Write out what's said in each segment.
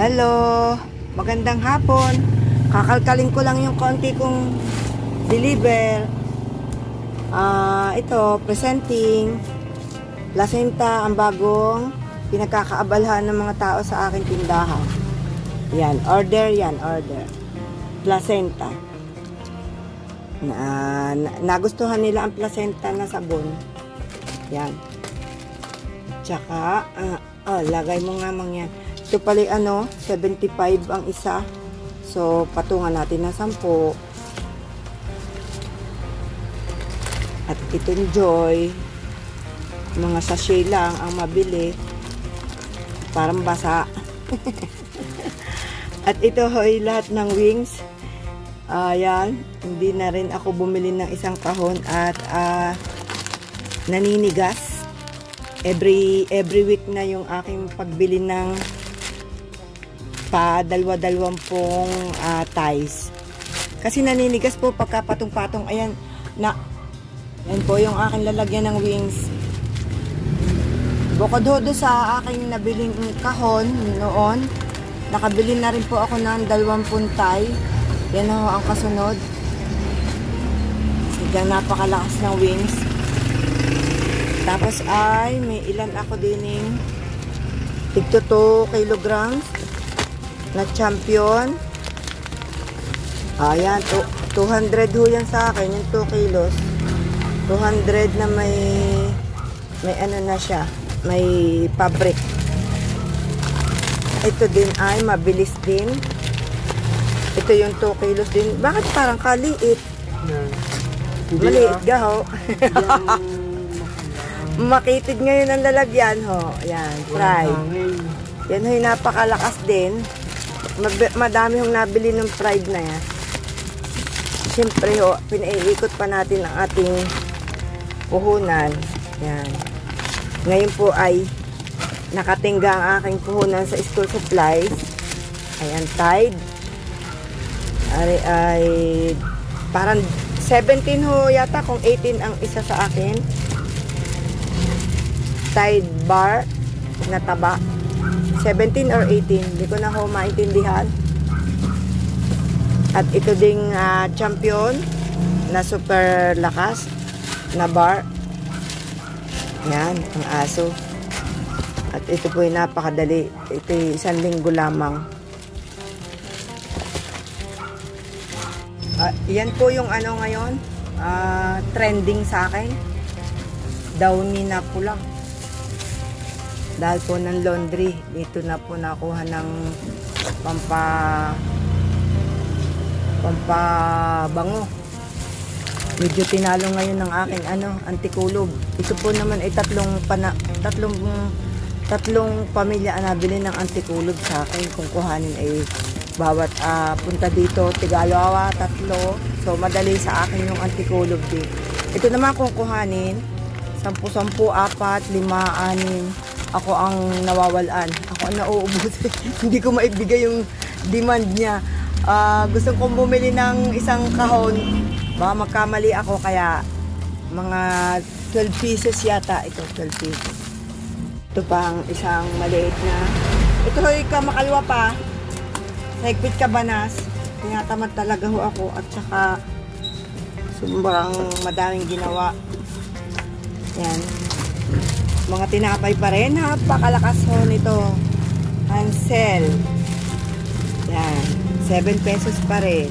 Hello, magandang hapon. Kakalkalin ko lang yung konti kong deliver. Ah, ito, presenting. Placenta, ang bagong pinagkakaabalhan ng mga tao sa aking tindahan. Yan, order yan, order. Placenta. Na, na- nagustuhan nila ang placenta na sabon. Yan. Tsaka, ah, oh, lagay mo nga mang yan. Ito pala ano, 75 ang isa. So, patungan natin ng 10. At itong Joy, mga sachet lang ang mabili. Parang basa. At ito hoy lahat ng wings. Ayan, hindi na rin ako bumili ng isang kahon at ah, naninigas. Every every week na yung aking pagbili ng pa dalawa-dalawampung ah, ties. Kasi naninigas po pagka patong-patong. Ayan, na, yan po yung aking lalagyan ng wings. Bukod ho doon sa aking nabiling kahon noon, nakabili na rin po ako ng dalawampung tie. Yan ho ang kasunod. Sadyang napakalakas ng wings. Tapos ay may ilan ako dining tigto 2 kilograms na champion. Ayan, to, 200 ho yan sa akin, yung 2 kilos. 200 na may may ano na siya, may fabric. Ito din ay mabilis din. Ito yung 2 kilos din. Bakit parang kaliit? Maliit ah. ga ho. Yan. Makitid ngayon ang lalagyan ho. Yan. Hangin. Yan ho'y napakalakas din. Mab- madami hong nabili ng fried na yan. Siyempre ho, pinaiikot pa natin ang ating puhunan. Yan. Ngayon po ay nakatingga ang aking puhunan sa school supplies. Ayan, Tide. Ay, ay parang 17 ho yata kung 18 ang isa sa akin. Tide bar na taba. 17 or 18, hindi ko na ho maintindihan. At ito ding ah, champion na super lakas na bar. Yan, ang aso. At ito po yung napakadali. Ito yung isang linggo lamang. Ah, yan po yung ano ngayon, ah, trending sa akin. Downy na pula. Dahil po ng laundry, dito na po nakuha ng pampa pampabango. Medyo tinalo ngayon ng aking ano, antikulog. Ito po naman ay tatlong pana, tatlong tatlong pamilya ang nabili ng antikulog sa akin kung kuhanin ay bawat ah, punta dito, Tigalawa, tatlo. So madali sa akin yung antikulog din. Ito naman kung kuhanin, sampu-sampu, apat, lima, anim. Ako ang nawawalan. Ako ang nauubos. Hindi ko maibigay yung demand niya. Ah, gusto kong bumili ng isang kahon. Baka magkamali ako kaya mga 12 pieces yata. Ito, 12 pieces. Ito pang isang maliit na. Ito hoy ka makalwa pa. Higpit ka banas. Tinatamad talaga ho ako at saka sobrang madaming ginawa. Yan. Mga tinapay pa rin. Napakalakas ho nito. Hansel. Yan. 7 pesos pa rin.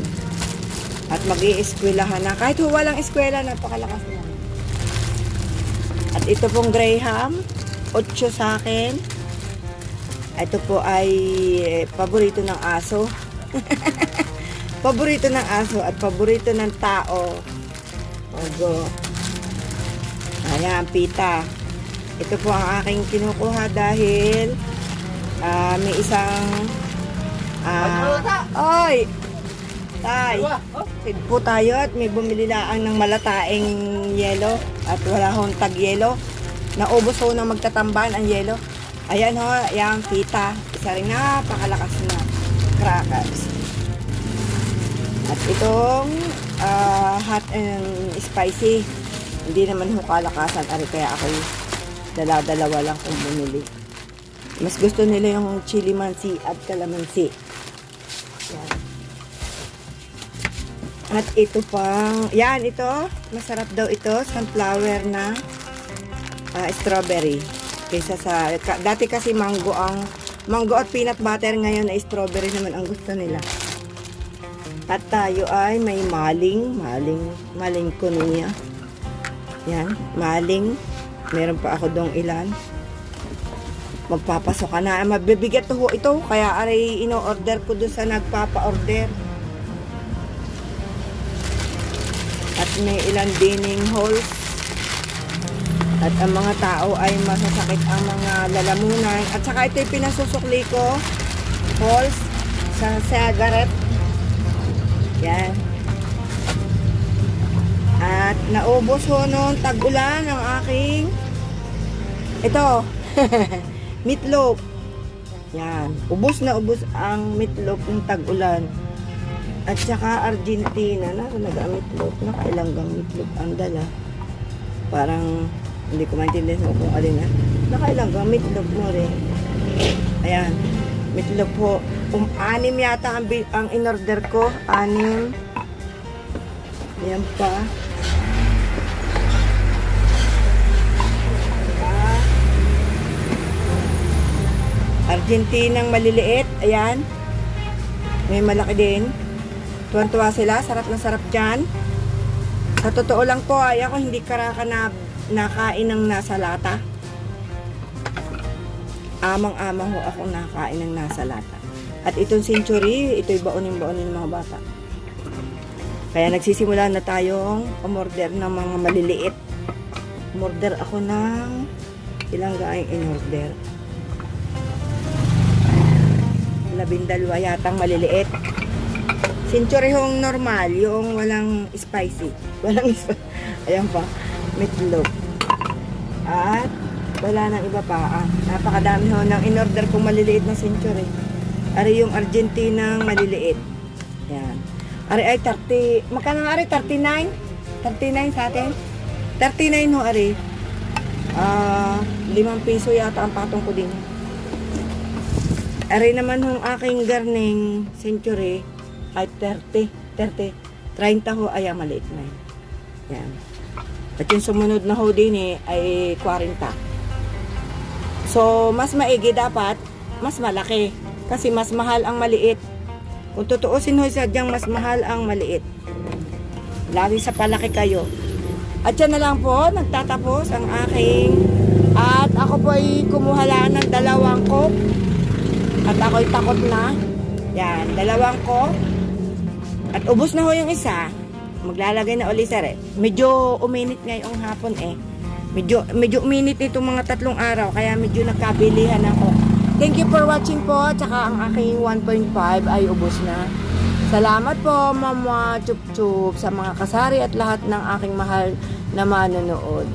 At mag eskwelahan na. Kahit ho walang eskwela, napakalakas na. At ito pong Graham. 8 sa akin. Ito po ay eh, paborito ng aso. paborito ng aso at paborito ng tao. Ogo. Ayan, pita. Ito po ang aking kinukuha dahil ah, may isang ah, oy! Tay Sid po tayo at may bumili lang ng malataing yelo at wala hong tag yelo naubos ho na magtatamban ang yelo. Ayan ho yung pita isa rin napakalakas na crackers. At itong ah, hot and spicy. Hindi naman ho kalakasan ari kaya ako dala-dalawa lang kung bumili Mas gusto nila yung chili mansi at calamansi. Yan. At ito pang, yan ito, masarap daw ito, sunflower na ah, strawberry. Kaysa sa, ka- dati kasi mango ang, mango at peanut butter ngayon ay strawberry naman ang gusto nila. At tayo ay may maling, maling, maling kuniya. Yan, maling. Meron pa ako dong ilan. Magpapasok ka na. Mabibigat ho ito. Kaya aray ino-order ko dun sa nagpapa-order. At may ilan dining holes. At ang mga tao ay masasakit ang mga lalamunan. At saka ito pinasusukli ko. Holes sa cigarette. Yan. Naubos ho noon tag-ulan ang aking ito meatloaf. Yan. Ubos na ubos ang meatloaf ng tag-ulan. At saka Argentina na nag-meatloaf. Nakailang gang meatloaf ang dala. Parang hindi ko maintindihan kung alin na. Nakailang gang meatloaf mo rin. Ayan. Meatloaf po. Um, anim yata ang, ang in-order ko. Anim. Ayan pa. Argentinang maliliit. Ayan. May malaki din. Tuwan-tuwa sila. Sarap na sarap dyan. Sa totoo lang po, ay ako hindi karaka na nakain ng nasa lata. Amang-amang ho ako nakain ng nasa lata. At itong century, ito'y baunin-baunin ng mga bata. Kaya nagsisimula na tayong umorder ng mga maliliit. Umorder ako ng ilang gaing in-order. Labindalwa yatang maliliit. Century hong normal, yung walang spicy. Walang spicy. Ayan pa, meatloaf. At wala nang iba pa. Ah, napakadami ho ng in-order kong maliliit na century. Ari yung Argentinang maliliit. Yan. Ari ay 30, magkano ari? 39? 39 sa atin? 39 ho ari. Ah, 5 piso yata ang patong ko din. Ari naman hong aking garning century ay 30, 30, 30 ho ay maliit na. Yan. At yung sumunod na ho din eh, ay 40. So, mas maigi dapat, mas malaki. Kasi mas mahal ang maliit. Kung tutuusin ho sadyang mas mahal ang maliit. Lagi sa palaki kayo. At yan na lang po, nagtatapos ang aking at ako po ay kumuha lang ng dalawang coke. At ako'y takot na. Yan, dalawang coke. At ubos na ho yung isa. Maglalagay na ulit sir. eh. Medyo uminit ngayong hapon eh. Medyo, medyo uminit itong mga tatlong araw. Kaya medyo nagkabilihan ako. Thank you for watching po. Tsaka ang aking 1.5 ay ubos na. Salamat po, Mama Chup Chup, sa mga kasari at lahat ng aking mahal na manonood.